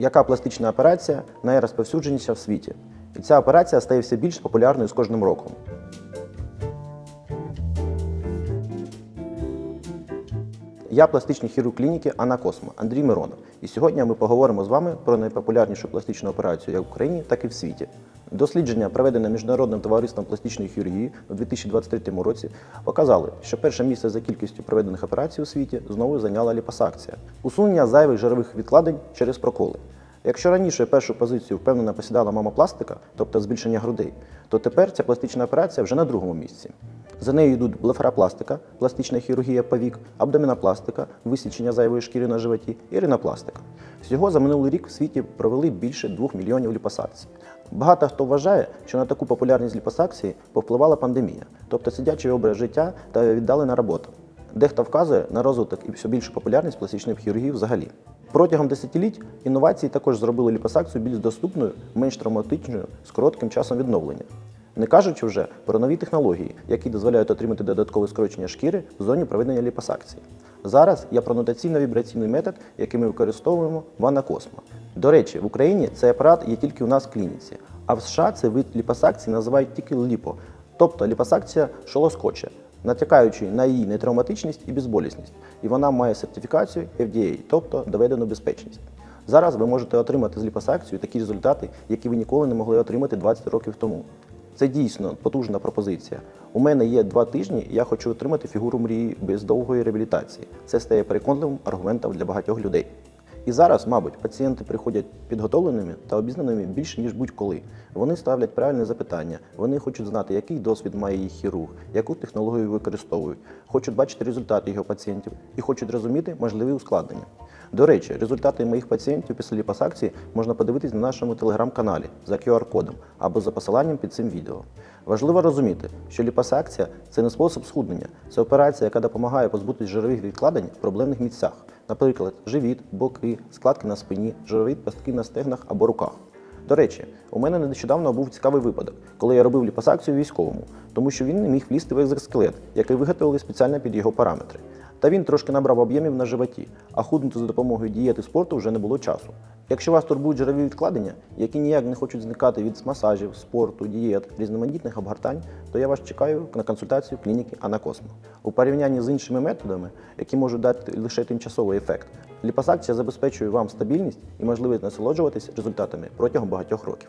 Яка пластична операція найрозповсюдженіша в світі? І ця операція стає все більш популярною з кожним роком. Я пластичний хірург клініки Анакосмо Андрій Миронов. І сьогодні ми поговоримо з вами про найпопулярнішу пластичну операцію як в Україні, так і в світі. Дослідження, проведене Міжнародним товариством пластичної хірургії у 2023 році, показали, що перше місце за кількістю проведених операцій у світі знову зайняла ліпосакція усунення зайвих жирових відкладень через проколи. Якщо раніше першу позицію впевнено посідала мамопластика, тобто збільшення грудей, то тепер ця пластична операція вже на другому місці. За нею йдуть блефаропластика, пластична хірургія повік, абдомінопластика, висічення зайвої шкіри на животі і ринопластика. Всього за минулий рік в світі провели більше 2 мільйонів ліпосакцій. Багато хто вважає, що на таку популярність ліпосакції повпливала пандемія, тобто сидячий образ життя та віддалена робота. Дехто вказує на розвиток і все більшу популярність пластичної хірургії взагалі. Протягом десятиліть інновації також зробили ліпосакцію більш доступною, менш травматичною, з коротким часом відновлення. Не кажучи вже про нові технології, які дозволяють отримати додаткове скорочення шкіри в зоні проведення ліпосакції. Зараз я про нотаційно-вібраційний метод, який ми використовуємо в Анакосмо. До речі, в Україні цей апарат є тільки у нас в клініці, а в США цей вид ліпосакції називають тільки ліпо, тобто ліпосакція шолоскоче, натякаючи на її нетравматичність і безболісність. І вона має сертифікацію FDA, тобто доведену безпечність. Зараз ви можете отримати з ліпосакцією такі результати, які ви ніколи не могли отримати 20 років тому. Це дійсно потужна пропозиція. У мене є два тижні, і я хочу отримати фігуру мрії без довгої реабілітації. Це стає переконливим аргументом для багатьох людей. І зараз, мабуть, пацієнти приходять підготовленими та обізнаними більше, ніж будь-коли. Вони ставлять правильне запитання, вони хочуть знати, який досвід має їх хірург, яку технологію використовують, хочуть бачити результати його пацієнтів і хочуть розуміти можливі ускладнення. До речі, результати моїх пацієнтів після ліпосакції можна подивитись на нашому телеграм-каналі за QR-кодом або за посиланням під цим відео. Важливо розуміти, що ліпосакція це не спосіб схуднення, це операція, яка допомагає позбутись жирових відкладень в проблемних місцях, наприклад, живіт, боки, складки на спині, жирові пастки на стегнах або руках. До речі, у мене нещодавно був цікавий випадок, коли я робив ліпосакцію військовому, тому що він не міг влізти в екзоскелет, який виготовили спеціально під його параметри. Та він трошки набрав об'ємів на животі, а худнути за допомогою дієти спорту вже не було часу. Якщо вас турбують жирові відкладення, які ніяк не хочуть зникати від масажів, спорту, дієт, різноманітних обгортань, то я вас чекаю на консультацію клініки Анакосмо. У порівнянні з іншими методами, які можуть дати лише тимчасовий ефект, ліпосакція забезпечує вам стабільність і можливість насолоджуватись результатами протягом багатьох років.